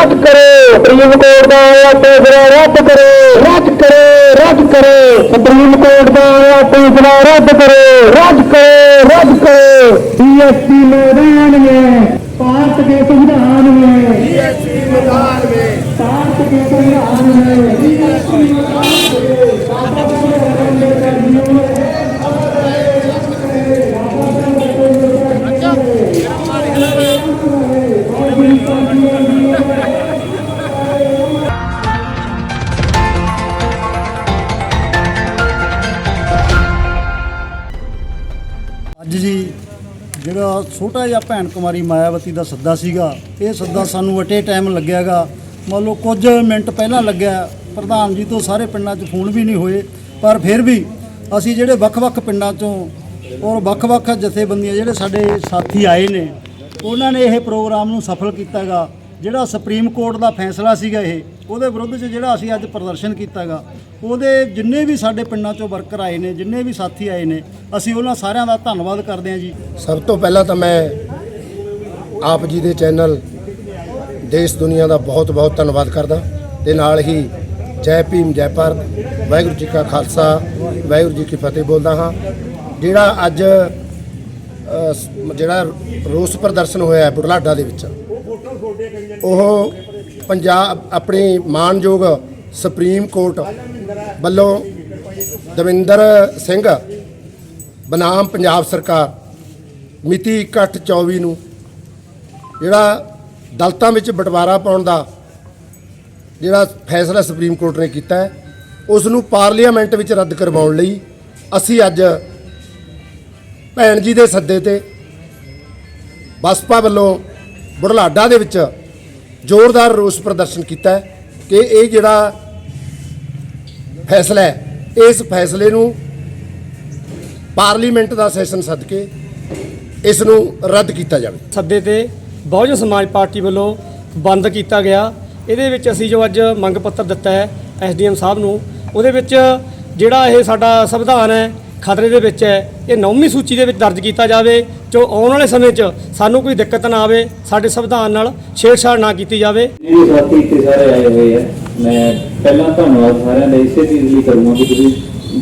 ਰੱਦ ਕਰੋ। Supreme court ਦਾ ਆਇਆ ਫੈਸਲਾ ਰੱਦ ਕਰੋ। ਰੱਦ ਕਰੋ ਰੱਦ ਕਰੋ। ਸੁਪਰੀਮ ਕੋਰਟ ਦਾ ਆਇਆ ਫੈਸਲਾ ਰੱਦ ਕਰੋ। ਰੱਦ ਕਰੋ ਰੱਦ ਕਰੋ। ਪੀਐਸਸੀ ਮੈਦਾਨ ਵਿੱਚ ਭਾਰਤ ਦੇ ਸੰਵਿਧਾਨ ਵਿੱਚ ਪੀਐਸਸੀ ਮੈਦਾਨ ਵਿੱਚ। ਭਾਰਤ ਦੇ ਸੰਵਿਧਾਨ ਵਿੱਚ ਅੱਜ ਜੀ, ਜਿਹੜਾ ਛੋਟਾ ਜਿਹਾ ਭੈਣ ਕੁਮਾਰੀ ਮਾਇਆਵਤੀ ਦਾ ਸੱਦਾ ਸੀਗਾ, ਇਹ ਸੱਦਾ ਸਾਨੂੰ ਅਟੇ ਟਾਈਮ ਲੱਗਿਆਗਾ। ਮੰਨ ਲਓ ਕੁਝ ਮਿੰਟ ਪਹਿਲਾਂ ਲੱਗਿਆ, ਪ੍ਰਧਾਨ ਜੀ ਤੋਂ ਸਾਰੇ ਪਿੰਡਾਂ 'ਚ ਫੋਨ ਵੀ ਨਹੀਂ ਹੋਏ, ਪਰ ਫਿਰ ਵੀ ਅਸੀਂ ਜਿਹੜੇ ਵੱਖ-ਵੱਖ ਪਿੰਡਾਂ 'ਚੋਂ ਔਰ ਵੱਖ-ਵੱਖ ਜਥੇਬੰਦੀਆਂ ਜਿਹੜੇ ਸਾਡੇ ਸਾਥੀ ਆਏ ਨੇ, ਉਹਨਾਂ ਨੇ ਇਹ ਪ੍ਰੋਗਰਾਮ ਨੂੰ ਸਫਲ ਕੀਤਾਗਾ। ਜਿਹੜਾ ਸੁਪਰੀਮ ਕੋਰਟ ਦਾ ਫੈਸਲਾ ਸੀਗਾ ਇਹ, ਉਹਦੇ ਵਿਰੁੱਧ 'ਚ ਜਿਹੜਾ ਅਸੀਂ ਅੱਜ ਪ੍ਰਦਰਸ਼ਨ ਕੀਤਾਗਾ, ਉਹਦੇ ਜਿੰਨੇ ਵੀ ਸਾਡੇ ਪਿੰਡਾਂ 'ਚੋਂ ਵਰਕਰ ਆਏ ਨੇ, ਜਿੰਨੇ ਵੀ ਸਾਥੀ ਆਏ ਨੇ, ਅਸੀਂ ਉਹਨਾਂ ਸਾਰਿਆਂ ਦਾ ਧੰਨਵਾਦ ਕਰਦੇ ਹਾਂ ਜੀ। ਸਭ ਤੋਂ ਪਹਿਲਾਂ ਤਾਂ ਮੈਂ ਆਪ ਜੀ ਦੇ ਚੈਨਲ ਦੇਸ਼ ਦੁਨੀਆ ਦਾ ਬਹੁਤ ਬਹੁਤ ਧੰਨਵਾਦ ਕਰਦਾ। ਤੇ ਨਾਲ ਹੀ ਜੈ ਭੀਮ, ਜੈ ਭਾਰਤ, ਵਾਹਿਗੁਰੂ ਜੀ ਕਾ ਖਾਲਸਾ, ਵਾਹਿਗੁਰੂ ਜੀ ਕੀ ਫਤਿਹ ਬੋਲਦਾ ਹਾਂ। ਜਿਹੜਾ ਅੱਜ ਜਿਹੜਾ ਰੋਸ ਪ੍ਰਦਰਸ਼ਨ ਹੋਇਆ ਹੈ ਬੁਢਲਾਡਾ ਦੇ ਵਿੱਚ ਉਹ ਪੰਜਾਬ, ਆਪਣੀ ਮਾਨਯੋਗ ਸੁਪਰੀਮ ਕੋਰਟ ਵੱਲੋਂ ਦਵਿੰਦਰ ਸਿੰਘ ਬਨਾਮ ਪੰਜਾਬ ਸਰਕਾਰ, ਮਿਤੀ 1/24 ਨੂੰ ਜਿਹੜਾ ਦਲਤਾਂ ਵਿੱਚ ਬਟਵਾਰਾ ਪਾਉਣ ਦਾ ਜਿਹੜਾ ਫੈਸਲਾ ਸੁਪਰੀਮ ਕੋਰਟ ਨੇ ਕੀਤਾ ਹੈ ਉਸ ਨੂੰ ਪਾਰਲੀਮੈਂਟ ਵਿੱਚ ਰੱਦ ਕਰਵਾਉਣ ਲਈ ਅਸੀਂ ਅੱਜ ਭੈਣ ਜੀ ਦੇ ਸੱਦੇ ਤੇ ਬਸਪਾ ਵੱਲੋਂ ਬੁਢਲਾਡਾ ਦੇ ਵਿੱਚ ਜ਼ੋਰਦਾਰ ਰੋਸ ਪ੍ਰਦਰਸ਼ਨ ਕੀਤਾ ਕਿ ਇਹ ਜਿਹੜਾ ਫੈਸਲਾ ਹੈ, ਇਸ ਫੈਸਲੇ ਨੂੰ ਪਾਰਲੀਮੈਂਟ ਦਾ ਸੈਸ਼ਨ ਸੱਦ ਕੇ ਇਸ ਨੂੰ ਰੱਦ ਕੀਤਾ ਜਾਵੇ। ਸੱਦੇ ਤੇ ਬਹੁਜਨ ਸਮਾਜ ਪਾਰਟੀ ਵੱਲੋਂ ਬੰਦ ਕੀਤਾ ਗਿਆ। ਇਹਦੇ ਵਿੱਚ ਅਸੀਂ ਜੋ ਅੱਜ ਮੰਗ ਪੱਤਰ ਦਿੱਤਾ ਹੈ, ਐਸਡੀਐਮ ਸਾਹਿਬ ਨੂੰ, ਉਹਦੇ ਵਿੱਚ ਜਿਹੜਾ ਇਹ ਸਾਡਾ ਸੰਵਿਧਾਨ ਹੈ ਖਤਰੇ ਦੇ ਵਿੱਚ ਹੈ। ਇਹ ਨੌਵੀਂ ਸੂਚੀ ਦੇ ਵਿੱਚ ਦਰਜ ਕੀਤਾ ਜਾਵੇ, ਜੋ ਆਉਣ ਵਾਲੇ ਸਮੇਂ 'ਚ ਸਾਨੂੰ ਕੋਈ ਦਿੱਕਤ ਨਾ ਆਵੇ, ਸਾਡੇ ਸੰਵਿਧਾਨ ਨਾਲ ਛੇੜਛਾੜ ਨਾ ਕੀਤੀ ਜਾਵੇ। ਮੇਰੇ ਸਾਥੀ ਇੱਥੇ ਸਾਰੇ ਆਏ ਹੋਏ ਆ। ਮੈਂ ਪਹਿਲਾਂ ਧੰਨਵਾਦ ਸਾਰਿਆਂ ਦਾ ਇਸੇ ਚੀਜ਼ ਲਈ ਕਰੂੰਗਾ ਕਿ ਤੁਸੀਂ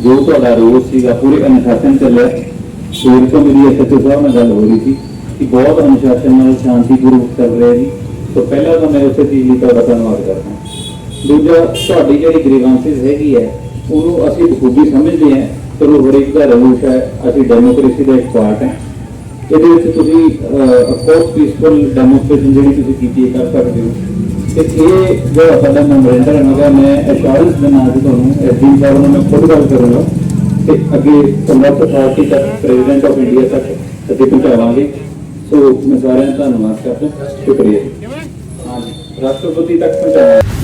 ਜੋ ਤੁਹਾਡਾ ਰੋਲ ਸੀਗਾ, ਪੂਰੇ ਅਨੁਸ਼ਾਸਨ ਚੱਲਿਆ ਸਵੇਰ ਤੋਂ ਮੇਰੀ ਐਸਐਚਓ ਸਾਹਿਬ ਨਾਲ ਗੱਲ ਹੋ ਰਹੀ ਸੀ ਕਿ ਬਹੁਤ ਅਨੁਸ਼ਾਸਨ ਨਾਲ ਸ਼ਾਂਤੀਪੂਰਵਕ ਚੱਲ ਰਿਹਾ ਜੀ। ਸੋ ਪਹਿਲਾਂ ਤਾਂ ਮੈਂ ਉਸੇ ਚੀਜ਼ ਲਈ ਤੁਹਾਡਾ ਧੰਨਵਾਦ ਕਰਦਾ ਦੂਜਾ, ਤੁਹਾਡੀ ਜਿਹੜੀ ਗ੍ਰੀਵਾਂਸਿਸ ਹੈਗੀ ਹੈ, ਉਹਨੂੰ ਅਸੀਂ ਬਖੂਬੀ ਸਮਝਦੇ ਹਾਂ। ਚਲੋ ਹਰੇਕ ਦਾ ਰੂਪ ਹੈ ਅਸੀਂ ਡੈਮੋਕ੍ਰੇਸੀ ਦਾ ਇੱਕ ਪਾਰਟ ਹੈ। ਇਹਦੇ ਵਿੱਚ ਤੁਸੀਂ ਅਫਕੋਰਸ ਪੀਸਫੁਲ ਡੈਮੋਸਟ੍ਰੇਸ਼ਨ ਜਿਹੜੀ ਤੁਸੀਂ ਕੀਤੀ ਹੈ ਕਰ ਸਕਦੇ ਹੋ। ਤੇ ਇਹ ਜਿਹੜਾ ਸਾਡਾ ਮੈਮੋਰੈਂਡਮ ਹੈਗਾ ਮੈਂ ਅਸ਼ੋਰੈਂਸ ਦੇਣਾ ਅੱਜ ਤੁਹਾਨੂੰ ਐਸਡੀ ਸਾਹਿਬ ਨੂੰ ਮੈਂ ਖੁਦ ਗੱਲ ਕਰੂੰਗਾ ਤੇ ਅੱਗੇ ਸਮਰਥ ਪਾਰਟੀ ਤੱਕ ਪ੍ਰੈਜ਼ੀਡੈਂਟ ਆਫ ਇੰਡੀਆ ਤੱਕ ਅਸੀਂ ਪਹੁੰਚਾਵਾਂਗੇ। ਸੋ ਮੈਂ ਸਾਰਿਆਂ ਦਾ ਧੰਨਵਾਦ ਕਰਦਾ। ਸ਼ੁਕਰੀਆ। ਰਾਸ਼ਟਰਪਤੀ ਤੱਕ ਪਹੁੰਚਾਵਾਂਗੇ।